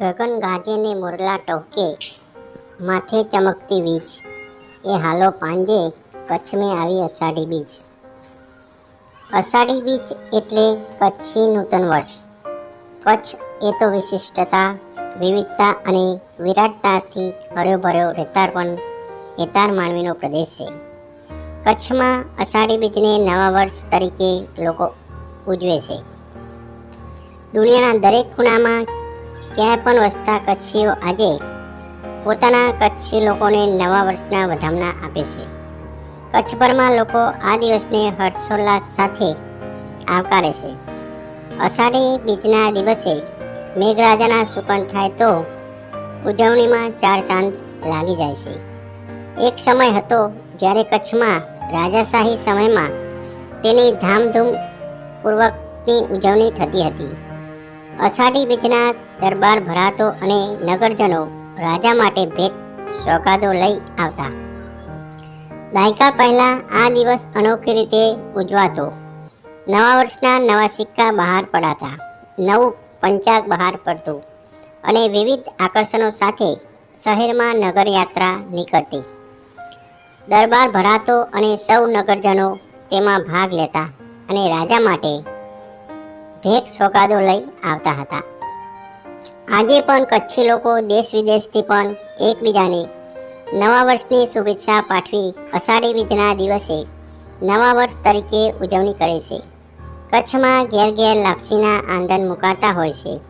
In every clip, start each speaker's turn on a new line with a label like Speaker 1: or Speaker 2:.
Speaker 1: ગગન ગાજેને મુરલા ટહુકે માથે ચમકતી વીજ. એ હાલો પાંજે કચ્છ મેં આવી અષાઢી બીજ. અષાઢી બીજ એટલે કચ્છી નૂતન વર્ષ. કચ્છ એ તો વિશિષ્ટતા, વિવિધતા અને વિરાટતાથી ભર્યો રેતાર પણ રેતાર માનવીનો પ્રદેશ છે. કચ્છમાં અષાઢી બીજને નવા વર્ષ તરીકે લોકો ઉજવે છે. દુનિયાના દરેક ખૂણામાં ક્યાંય પણ વસતા કચ્છીઓ આજે પોતાના કચ્છી લોકોને નવા વર્ષના વધામણા આપે છે. કચ્છભરમાં લોકો આ દિવસને હર્ષોલ્લાસ સાથે આવકારે છે. અષાઢી બીજના દિવસે મેઘરાજાના સુકન થાય તો ઉજવણીમાં ચાર ચાંદ લાગી જાય છે. એક સમય હતો જ્યારે કચ્છમાં રાજાશાહી સમયમાં તેની ધામધૂમ પૂર્વકની ઉજવણી થતી હતી. અષાઢી બીજના દરબાર ભરાતો અને નગરજનો રાજા માટે ભેટ સોગાદો લઈ આવતા. દાયકા પહેલા આ દિવસ અનોખી રીતે ઉજવાતો. નવા વર્ષના નવા સિક્કા બહાર પડાતા. નવું પંચાગ બહાર પડતું અને વિવિધ આકર્ષણો સાથે શહેરમાં નગરયાત્રા નીકળતી. દરબાર ભરાતો અને સૌ નગરજનો તેમાં ભાગ લેતા અને રાજા માટે ભેટ સોગાદો લઈ આવતા હતા. આજે પણ કચ્છી લોકો દેશ વિદેશથી પણ એકબીજાને નવા વર્ષની શુભેચ્છા પાઠવી અષાઢી બીજના દિવસે નવા વર્ષ તરીકે ઉજવણી કરે છે. કચ્છમાં ઘેર ઘેર લાપસીના આંદન મુકાતા હોય છે.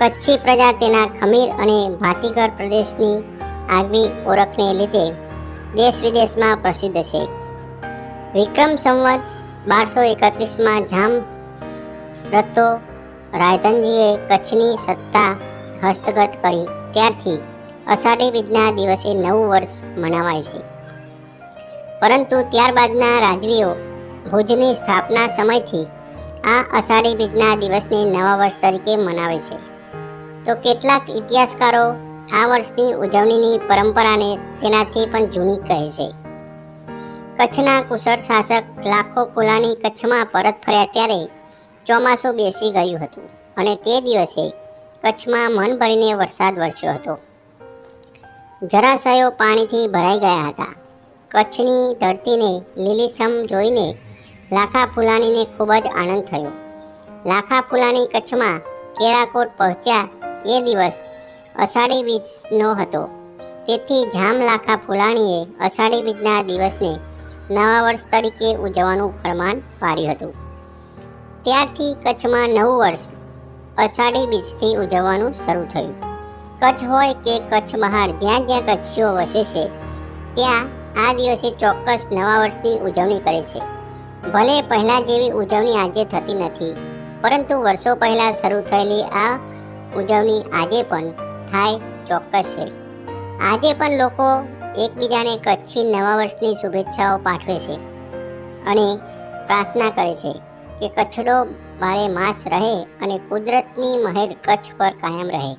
Speaker 1: કચ્છી પ્રજા તેના ખમીર અને ભાતીગર પ્રદેશની આગવી ઓળખને લીધે દેશ વિદેશમાં પ્રસિદ્ધ છે. વિક્રમ સંવત બારસો એકત્રીસમાં જામ રતો રાયધનજીએ કચ્છની સત્તા હસ્તગત કરી. ત્યારથી અષાઢી બીજના દિવસે નવું વર્ષ મનાવાય છે. પરંતુ ત્યારબાદના રાજવીઓ ભુજની સ્થાપના સમયથી આ અષાઢી બીજના દિવસને નવા વર્ષ તરીકે મનાવે છે. તો કેટલાક ઇતિહાસકારો આ વર્ષની ઉજવણીની પરંપરાને તેનાથી પણ જૂની કહે છે. કચ્છના કુશળ શાસક લાખો કુલાની કચ્છમાં પરત ફર્યા ત્યારે ચોમાસું બેસી ગયું હતું અને તે દિવસે કચ્છમાં મન ભરીને વરસાદ વરસ્યો હતો. જરાશયો પાણીથી ભરાઈ ગયા હતા. કચ્છની ધરતીને લીલીછમ જોઈને લાખા ફુલાણીને ખૂબ જ આનંદ થયો. લાખા ફુલાણી કચ્છમાં કેળાકોટ પહોંચ્યા એ દિવસ અષાઢી બીજનો હતો. તેથી જામ લાખા ફુલાણીએ અષાઢી બીજના દિવસને નવા વર્ષ તરીકે ઉજવવાનું ફરમાન પાડ્યું હતું. ત્યારથી કચ્છમાં નવું વર્ષ અષાઢી બીજથી ઉજવવાનું શરૂ થયું. કચ્છ હોય કે કચ્છ બહાર, જ્યાં જ્યાં કચ્છીઓ વસે છે, ત્યાં આ દિવસે ચોક્કસ નવા વર્ષની ઉજવણી કરે છે. ભલે પહેલાં જેવી ઉજવણી આજે થતી નથી, પરંતુ વર્ષો પહેલાં શરૂ થયેલી આ ઉજવણી આજે પણ થાય ચોક્કસ છે. આજે પણ લોકો એકબીજાને કચ્છી નવા વર્ષની શુભેચ્છાઓ પાઠવે છે અને પ્રાર્થના કરે છે. કે કચ્છડો બારે માસ રહે અને કુદરતની મહેર કચ્છ પર કાયમ રહે.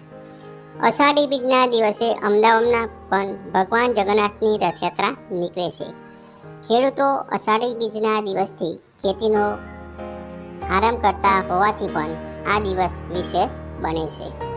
Speaker 1: અષાઢી બીજના દિવસે અમદાવાદના પણ ભગવાન જગન્નાથની રથયાત્રા નીકળે છે. ખેડૂતો અષાઢી બીજના દિવસથી ખેતીનો આરંભ કરતા હોવાથી પણ આ દિવસ વિશેષ બને છે.